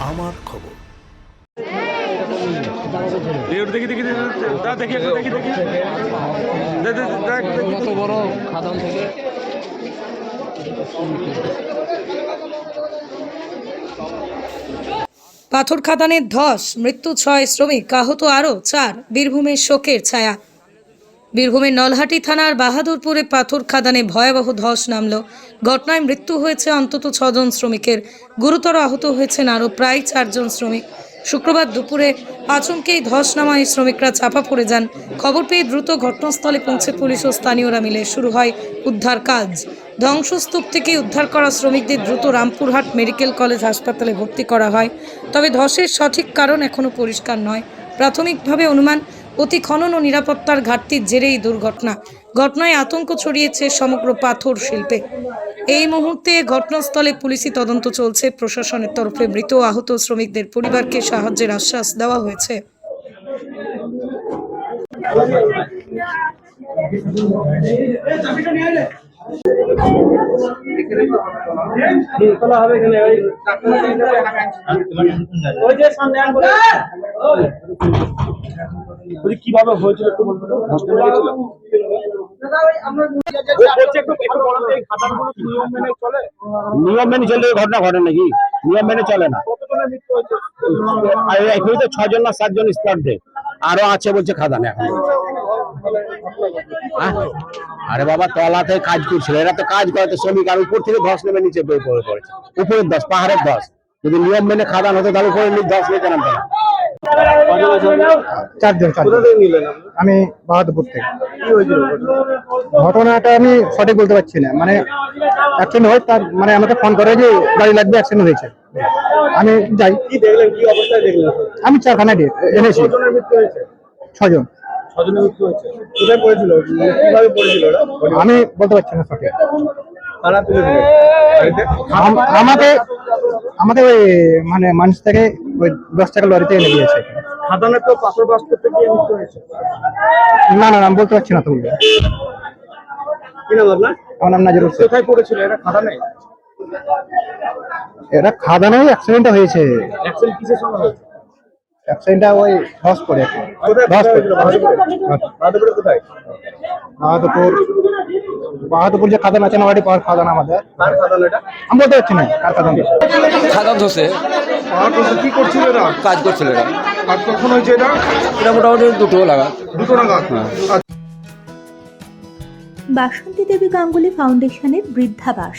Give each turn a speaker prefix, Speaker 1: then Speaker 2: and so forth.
Speaker 1: আমার খবর।
Speaker 2: দেখি দেখি দেখি, দেখি দেখি। দেখি দে, দে, দেখ, দেখি।
Speaker 3: কত বড় খাদান থেকে।
Speaker 4: পাথর খাদানের ধস মৃত্যু ছয় শ্রমিক আহত আরও চার বীরভূমের শোকের ছায়া। বীরভূমের নলহাটি থানার বাহাদুরপুরে পাথর খাদানে ভয়াবহ ধস নামল। ঘটনায় মৃত্যু হয়েছে অন্তত ছজন শ্রমিকের। গুরুতর আহত হয়েছেন আরও প্রায় চারজন শ্রমিক। শুক্রবার দুপুরে আচমকেই ধস নামায় শ্রমিকরা চাপা পড়ে যান। খবর পেয়ে দ্রুত ঘটনাস্থলে পৌঁছে পুলিশ ও স্থানীয়রা মিলে শুরু হয় উদ্ধার কাজ। ধ্বংসস্তূপ থেকে উদ্ধার করা শ্রমিকদের দ্রুত রামপুরহাট মেডিকেল কলেজ হাসপাতালে ভর্তি করা হয়। তবে ধসের সঠিক কারণ এখনও পরিষ্কার নয়। প্রাথমিকভাবে অনুমান অতি খনন ও নিরাপত্তার ঘাটতির জেরেই দুর্ঘটনা। ঘটনায় আতঙ্ক ছড়িয়েছে সমগ্র পাথর শিল্পে। এই মুহূর্তে ঘটনাস্থলে পুলিশি তদন্ত চলছে। প্রশাসনের তরফে মৃত আহত শ্রমিকদের পরিবারকে সাহায্যের আশ্বাস দেওয়া হয়েছে।
Speaker 2: কীভাবে হয়েছিল একটু নিয়ম মেনে চলে
Speaker 5: ঘটনা ঘটে নাকি? নিয়ম মেনে চলে না। এখানে তো ছজন না সাতজন স্পট ডে আরও আছে বলছে খাদানে এখন। হ্যাঁ? আরে বাবা তলাতে কাজ করছিল। এরা তো কাজ করে তো শ্রমিক আর উপর থেকে ধস নেমে নিচে বয়ে পড়ে পড়েছে। উপরের ধস পাহাড়ের ধস। যদি নিয়ম মেনে খাদান হতো তাহলে উপরে ধস নিতে নামতো না।
Speaker 6: চারজন
Speaker 2: কোথা
Speaker 6: চারজন
Speaker 2: থেকে নিলেন আপনি?
Speaker 6: আমি বাহাদুরপুর থেকে। ঘটনাটা আমি সঠিক বলতে পারছি না। মানে অ্যাক্সিডেন্ট হয় তার মানে আমাকে ফোন করে যে গাড়ি লাগবে অ্যাক্সিডেন্ট হয়েছে। আমি যাই।
Speaker 2: কি দেখলেন? কি অবস্থায় দেখলেন?
Speaker 6: আমি চারখানা দিয়ে এনেছি।
Speaker 2: মৃত্যু হয়েছে?
Speaker 6: ছজন।
Speaker 2: ছজনের মৃত্যু হয়েছে। কোথায় পড়েছিল? কীভাবে পড়েছিল
Speaker 6: আমি বলতে পারছি না সঠিক।
Speaker 2: তারা তুলে?
Speaker 6: আম- আমাকে আমাদের ওই মানে মানুষ থেকে ওই দশ টাকা লরিতে এনে দিয়েছে।
Speaker 2: খাদানে তো পাথর বাস করতে গিয়ে মৃত্যু হয়েছে?
Speaker 6: না না না, আমি বলতে পারছি না তুমি
Speaker 2: কি নাম আপনার?
Speaker 6: আমার নাম নাজির
Speaker 2: কোথায় পড়েছিল? এটা খাদানে
Speaker 6: এটা খাদানে অ্যাক্সিডেন্টটা হয়েছে।
Speaker 2: অ্যাক্সিডেন্ট কিসের হয়েছে?
Speaker 6: অ্যাক্সিডেন্টটা ওই ধস পড়ে ধস পড়ে।
Speaker 2: হয়েছিল? বাহাদুরপুরে? বাহাদুরপুরে কোথায়?
Speaker 6: বাহাদুরপুর। বাহাদুরপুর যে খাদান আছে না ওয়াটি পাওয়ার খাদান আমাদের।
Speaker 2: কার খাদান
Speaker 6: আমি বলতে পারছি না কার খাদান
Speaker 3: খাদান ধসে।
Speaker 2: কি করছিল এরা?
Speaker 3: কাজ করছিল এরা।
Speaker 2: আর কখন হয়েছে এটা?
Speaker 3: এটা মোটামুটি দুটো লাগা
Speaker 2: দুটো নাগাদ?
Speaker 7: বাসন্তী দেবী গাঙ্গুলি ফাউন্ডেশনের বৃদ্ধাবাস।